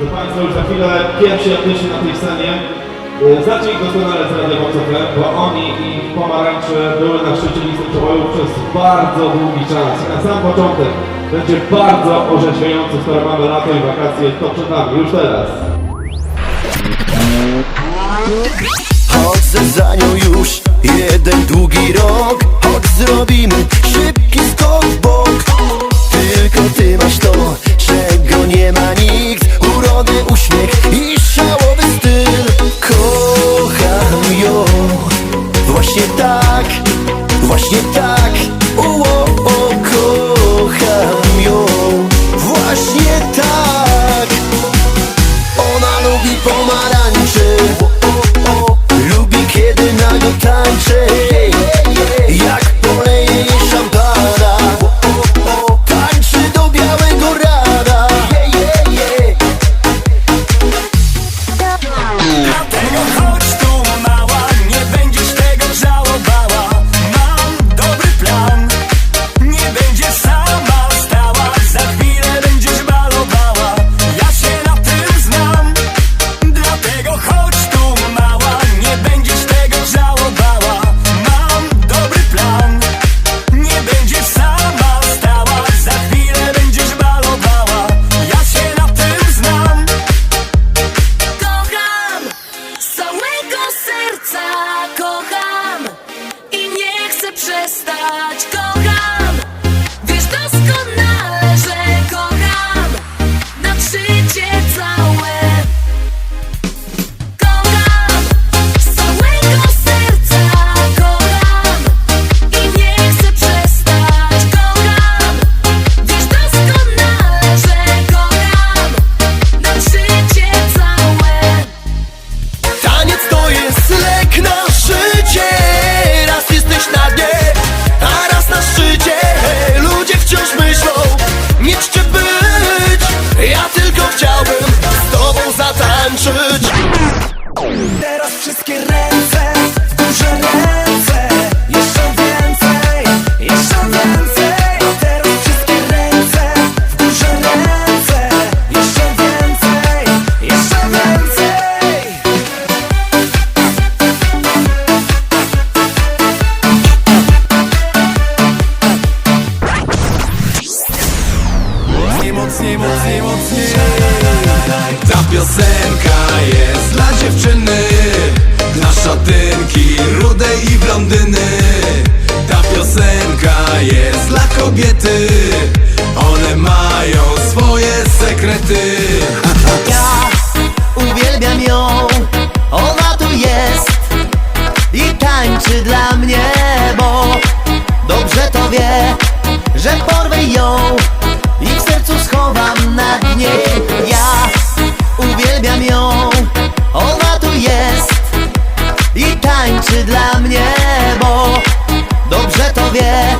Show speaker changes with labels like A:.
A: Proszę Państwa, już za chwilę pierwsi artyści na tej scenie. Znacie ich doskonale z Radia FM, bo oni i pomarańcze były na szczycie listy przebojów przez bardzo długi czas. Na sam początek będzie bardzo orzeźwiający, skoro mamy lato i wakacje, to przed nami, już teraz.
B: Chodzę za nią już jeden długi rok Choć zrobimy Właśnie tak, właśnie tak Raj zatańczyć
C: Teraz wszystkie
D: piosenka jest dla dziewczyny. Dla szatynki, rudej i blondyny. Ta piosenka jest dla kobiety. One mają swoje sekrety.
B: Ja uwielbiam ją, ona tu jest i tańczy dla mnie, bo dobrze to wie, że porwę ją i w sercu schowam na dnie. Ja uwielbiam ją, ona tu jest i tańczy dla mnie, bo dobrze to wie,